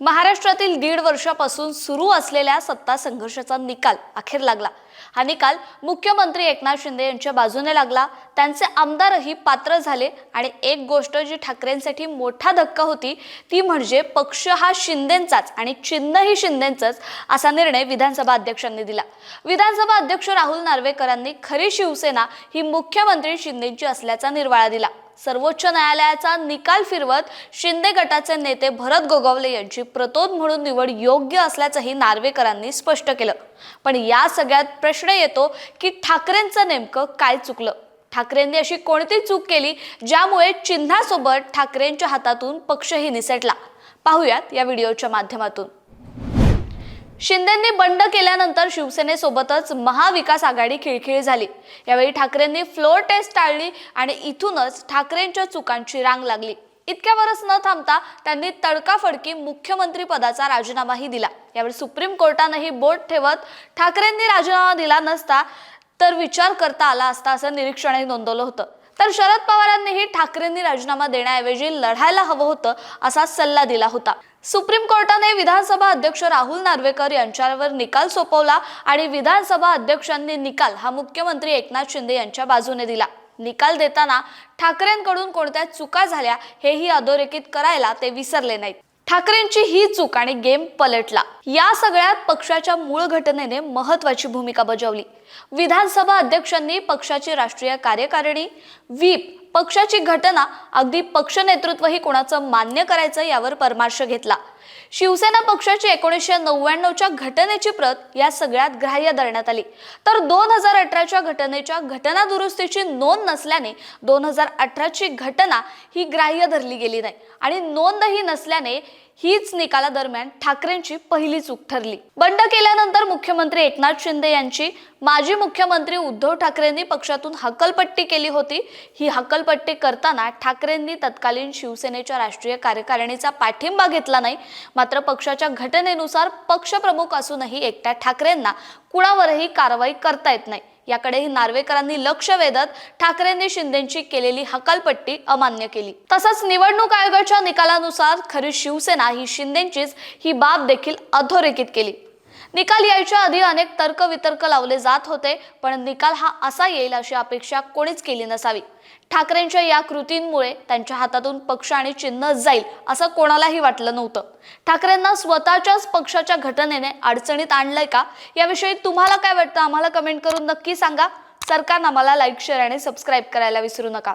महाराष्ट्रातील दीड वर्षापासून सुरू असलेल्या सत्ता संघर्षाचा निकाल अखेर लागला. हा निकाल मुख्यमंत्री एकनाथ शिंदे यांच्या बाजूने लागला. त्यांचे आमदारही पात्र झाले आणि एक गोष्ट जी ठाकरेंसाठी मोठा धक्का होती ती म्हणजे पक्ष हा शिंदेंचाच आणि चिन्हही शिंदेंचंच असा निर्णय विधानसभा अध्यक्षांनी दिला. विधानसभा अध्यक्ष राहुल नार्वेकरांनी खरी शिवसेना ही मुख्यमंत्री शिंदेची असल्याचा निर्वाळा दिला. सर्वोच्च न्यायालयाचा निकाल फिरवत शिंदे गटाचे नेते भरत गोगावले यांची प्रतोद म्हणून निवड योग्य असल्याचंही नार्वेकरांनी स्पष्ट केलं. पण या सगळ्यात प्रश्न येतो की ठाकरेंचं नेमकं काय चुकलं? ठाकरेंनी अशी कोणती चूक केली ज्यामुळे चिन्हासोबत ठाकरेंच्या हातातून पक्षही निसटला? पाहूयात या व्हिडिओच्या माध्यमातून. शिंदेंनी बंड केल्यानंतर शिवसेनेसोबतच महाविकास आघाडी खिळखिळी झाली. यावेळी ठाकरेंनी फ्लोअर टेस्ट टाळली आणि इथूनच ठाकरेंच्या चुकांची रांग लागली. इतक्यावरच न थांबता त्यांनी तडकाफडकी मुख्यमंत्री पदाचा राजीनामाही दिला. यावेळी सुप्रीम कोर्टानंही बोट ठेवत ठाकरेंनी राजीनामा दिला नसता तर विचार करता आला असता असं निरीक्षणही नोंदवलं होतं. तर शरद पवारांनीही ठाकरेंनी राजीनामा देण्याऐवजी लढायला हवं होतं असा सल्ला दिला होता. सुप्रीम कोर्टाने विधानसभा अध्यक्ष राहुल नार्वेकर यांच्यावर निकाल सोपवला आणि विधानसभा अध्यक्षांनी निकाल हा मुख्यमंत्री एकनाथ शिंदे यांच्या बाजूने दिला. निकाल देताना ठाकरेंकडून कोणत्या चुका झाल्या हेही अधोरेखित करायला ते विसरले नाहीत. ठाकरेंची ही चूक आणि गेम पलटला. या सगळ्यात पक्षाच्या मूळ घटनेने महत्वाची भूमिका बजावली. विधानसभा अध्यक्षांनी पक्षाची राष्ट्रीय कार्यकारिणी व्हीप पक्षाची घटना अगदी पक्ष नेतृत्वही कोणाचं मान्य करायचं यावर परमार्श घेतला. शिवसेना पक्षाची एकोणीसशे नव्याण्णवच्या घटनेची प्रत या सगळ्यात ग्राह्य धरण्यात आली. तर दोन हजार अठराच्या घटनेच्या घटना दुरुस्तीची नोंद नसल्याने दोन हजार अठराची घटना ही ग्राह्य धरली गेली नाही आणि नोंदही नसल्याने हीच निकालादरम्यान ठाकरेंची पहिली चूक ठरली. बंड केल्यानंतर मुख्यमंत्री एकनाथ शिंदे यांची माजी मुख्यमंत्री उद्धव ठाकरेंनी पक्षातून हकलपट्टी केली होती. ही हकलपट्टी करताना ठाकरेंनी तत्कालीन शिवसेनेच्या राष्ट्रीय कार्यकारिणीचा पाठिंबा घेतला नाही. मात्र पक्षाच्या घटनेनुसार पक्षप्रमुख असूनही एकट्या ठाकरेंना कुणावरही कारवाई करता येत नाही. याकडेही नार्वेकरांनी लक्ष वेधत ठाकरेंनी शिंदेची केलेली हकालपट्टी अमान्य केली. तसंच निवडणूक आयोगाच्या निकालानुसार खरी शिवसेना ही शिंदेचीच ही बाब देखील अधोरेखित केली. निकाल यायच्या आधी अनेक तर्कवितर्क लावले जात होते पण निकाल हा असा येईल अशी अपेक्षा कोणीच केली नसावी. ठाकरेंच्या या कृतींमुळे त्यांच्या हातातून पक्ष आणि चिन्ह जाईल असं कोणालाही वाटलं नव्हतं. ठाकरेंना स्वतःच्याच पक्षाच्या घटनेने अडचणीत आणलंय का? याविषयी तुम्हाला काय वाटतं? आम्हाला कमेंट करून नक्की सांगा. सरकारनं आम्हाला लाईक शेअर आणि सबस्क्राईब करायला विसरू नका.